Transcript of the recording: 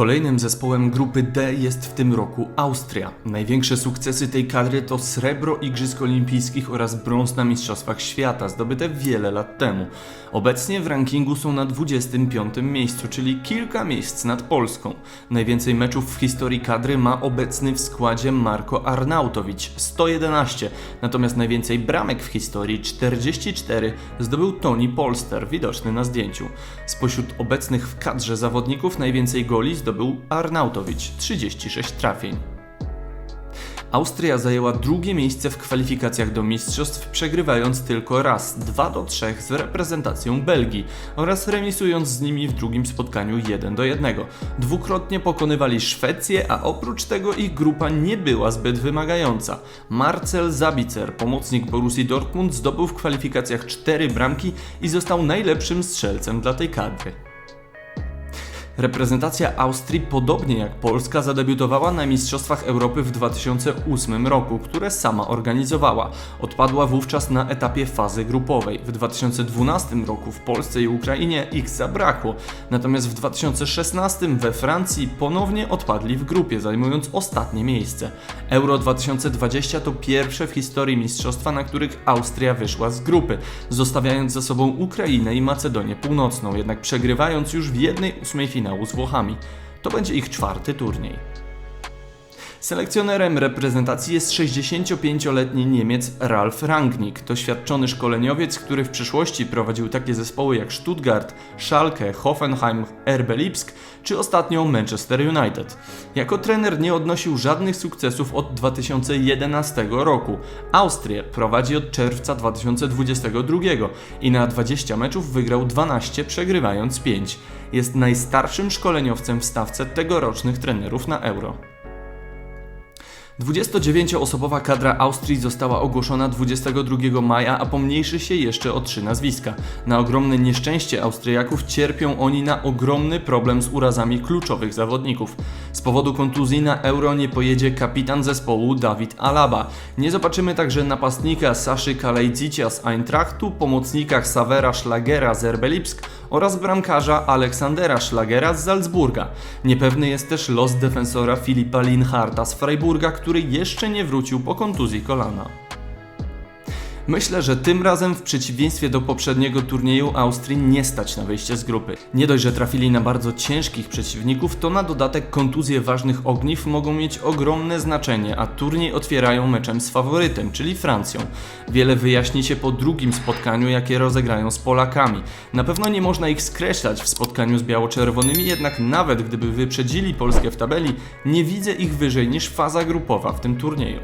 Kolejnym zespołem grupy D jest w tym roku Austria. Największe sukcesy tej kadry to srebro Igrzysk Olimpijskich oraz brąz na Mistrzostwach Świata, zdobyte wiele lat temu. Obecnie w rankingu są na 25 miejscu, czyli kilka miejsc nad Polską. Najwięcej meczów w historii kadry ma obecny w składzie Marko Arnautowicz 111, natomiast najwięcej bramek w historii 44 zdobył Toni Polster, widoczny na zdjęciu. Spośród obecnych w kadrze zawodników najwięcej goli zdobył Arnautowicz 36 trafień. Austria zajęła drugie miejsce w kwalifikacjach do mistrzostw, przegrywając tylko raz 2 do 3 z reprezentacją Belgii oraz remisując z nimi w drugim spotkaniu 1 do 1. Dwukrotnie pokonywali Szwecję, a oprócz tego ich grupa nie była zbyt wymagająca. Marcel Zabicer, pomocnik Borussii Dortmund, zdobył w kwalifikacjach 4 bramki i został najlepszym strzelcem dla tej kadry. Reprezentacja Austrii, podobnie jak Polska, zadebiutowała na Mistrzostwach Europy w 2008 roku, które sama organizowała. Odpadła wówczas na etapie fazy grupowej. W 2012 roku w Polsce i Ukrainie ich zabrakło, natomiast w 2016 we Francji ponownie odpadli w grupie, zajmując ostatnie miejsce. Euro 2020 to pierwsze w historii mistrzostwa, na których Austria wyszła z grupy, zostawiając za sobą Ukrainę i Macedonię Północną, jednak przegrywając już w jednej ósmej finału z Włochami. To będzie ich czwarty turniej. Selekcjonerem reprezentacji jest 65-letni Niemiec Ralf Rangnick. Doświadczony szkoleniowiec, który w przyszłości prowadził takie zespoły jak Stuttgart, Schalke, Hoffenheim, RB Lipsk czy ostatnio Manchester United. Jako trener nie odnosił żadnych sukcesów od 2011 roku. Austrię prowadzi od czerwca 2022 i na 20 meczów wygrał 12, przegrywając 5. Jest najstarszym szkoleniowcem w stawce tegorocznych trenerów na Euro. 29-osobowa kadra Austrii została ogłoszona 22 maja, a pomniejszy się jeszcze o trzy nazwiska. Na ogromne nieszczęście Austriaków cierpią oni na ogromny problem z urazami kluczowych zawodników. Z powodu kontuzji na Euro nie pojedzie kapitan zespołu Dawid Alaba. Nie zobaczymy także napastnika Saszy Kalejdzicia z Eintrachtu, pomocnika Savera Schlagera z RB Lipsk oraz bramkarza Aleksandera Schlagera z Salzburga. Niepewny jest też los defensora Filipa Linharta z Freiburga, który jeszcze nie wrócił po kontuzji kolana. Myślę, że tym razem w przeciwieństwie do poprzedniego turnieju Austrii nie stać na wyjście z grupy. Nie dość, że trafili na bardzo ciężkich przeciwników, to na dodatek kontuzje ważnych ogniw mogą mieć ogromne znaczenie, a turniej otwierają meczem z faworytem, czyli Francją. Wiele wyjaśni się po drugim spotkaniu, jakie rozegrają z Polakami. Na pewno nie można ich skreślać w spotkaniu z biało-czerwonymi, jednak nawet gdyby wyprzedzili Polskę w tabeli, nie widzę ich wyżej niż faza grupowa w tym turnieju.